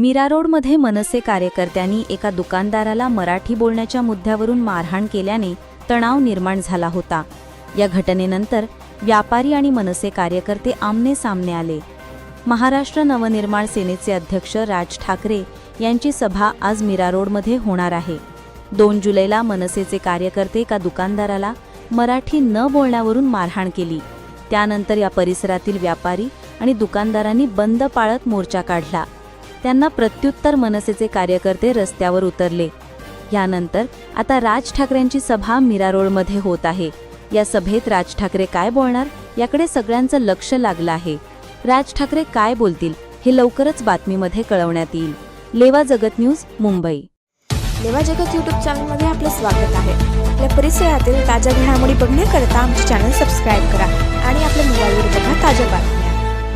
मीरा रोडमध्ये मनसे कार्यकर्त्यांनी एका दुकानदाराला मराठी बोलण्याच्या मुद्द्यावरून मारहाण केल्याने तणाव निर्माण झाला होता. या घटनेनंतर व्यापारी आणि मनसे कार्यकर्ते आमने सामने आले. महाराष्ट्र नवनिर्माण सेनेचे अध्यक्ष राज ठाकरे यांची सभा आज मीरा रोडमध्ये होणार आहे. दोन जुलैला मनसेचे कार्यकर्ते एका दुकानदाराला मराठी न बोलण्यावरून मारहाण केली. त्यानंतर या परिसरातील व्यापारी आणि दुकानदारांनी बंद पाळत मोर्चा काढला. त्यांना प्रत्युत्तर मनसेचे कार्यकर्ते रस्त्यावर उतरले. यानंतर आता राज ठाकरेंची सभा मीरा रोडमध्ये होत आहे. या सभेत राज ठाकरे काय बोलणार? याकडे सगळ्यांचं लक्ष लागलं आहे. राज ठाकरे काय बोलतील? हे लवकरच बातमीमध्ये कळवण्यात येईल. लेवा जगत न्यूज मुंबई. लेवा जगत यूट्यूब चॅनलमध्ये आपलं स्वागत आहे. आपल्या परिसरातील ताज्या घडामोडी बघण्याकरता आमचे चॅनल सबस्क्राईब करा आणि आपल्या मोबाईलवर बघा ताज्या बातम्या.